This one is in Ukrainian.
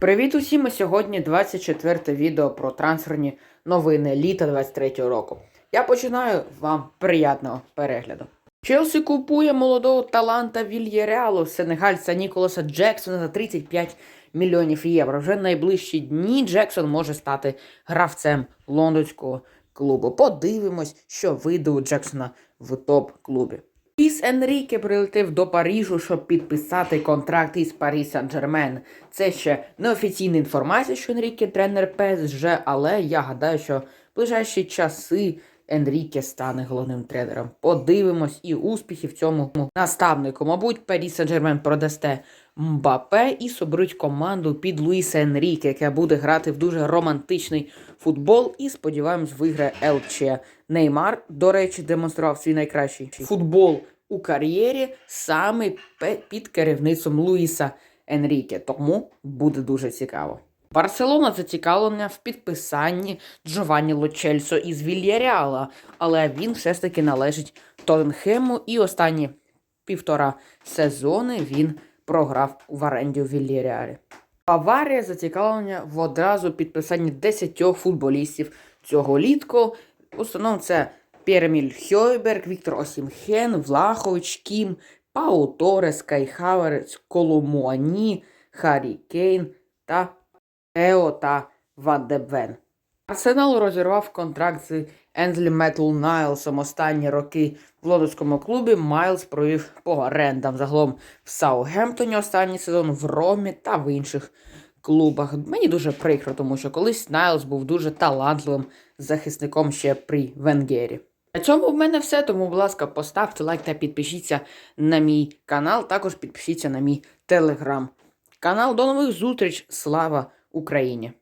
Привіт усім! Сьогодні 24 відео про трансферні новини літа 23 року. Я починаю вам приятного перегляду. Челсі купує молодого таланта Вільєреалу сенегальця Ніколаса Джексона за 35 мільйонів євро. Вже в найближчі дні Джексон може стати гравцем лондонського клубу. Подивимось, що вийде у Джексона в топ-клубі. Луїс Енріке прилетів до Парижу, щоб підписати контракт із Парі Сен-Жермен. Це ще неофіційна інформація, що Енріке тренер ПСЖ, але я гадаю, що в ближайші часи Енріке стане головним тренером. Подивимось і успіхів цьому наставнику. Мабуть, Парі Сен-Жермен продасте Мбапе і соберуть команду під Луїса Енріке, яка буде грати в дуже романтичний футбол і сподіваємось виграє ЛЧ. Неймар, до речі, демонстрував свій найкращий футбол у кар'єрі саме під керівництвом Луїса Енріке. Тому буде дуже цікаво. Барселона зацікавлена в підписанні Джованні Лочельсо із Вільяреала, але він все ж таки належить Тоттенхему і останні півтора сезони він програв в оренді у Вільяреалі. Баварія зацікавлена в одразу підписанні 10 футболістів цього літку. В основному це Пєреміль Хьойберг, Віктор Осімхен, Влахович, Кім, Пау Торес, Кай Хаверець, Коломуані, Харі Кейн та Ео та Ван де Арсенал розірвав контракт з Ензлі Метл Найлсом останні роки в лондонському клубі. Майлз провів по орендам загалом в Саутгемптоні останній сезон, в Ромі та в інших клубах. Мені дуже прикро, тому що колись Найлс був дуже талантливим захисником ще при Венгері. На цьому в мене все, тому, будь ласка, поставте лайк та підпишіться на мій канал. Також підпишіться на мій телеграм канал. До нових зустріч. Слава Україні!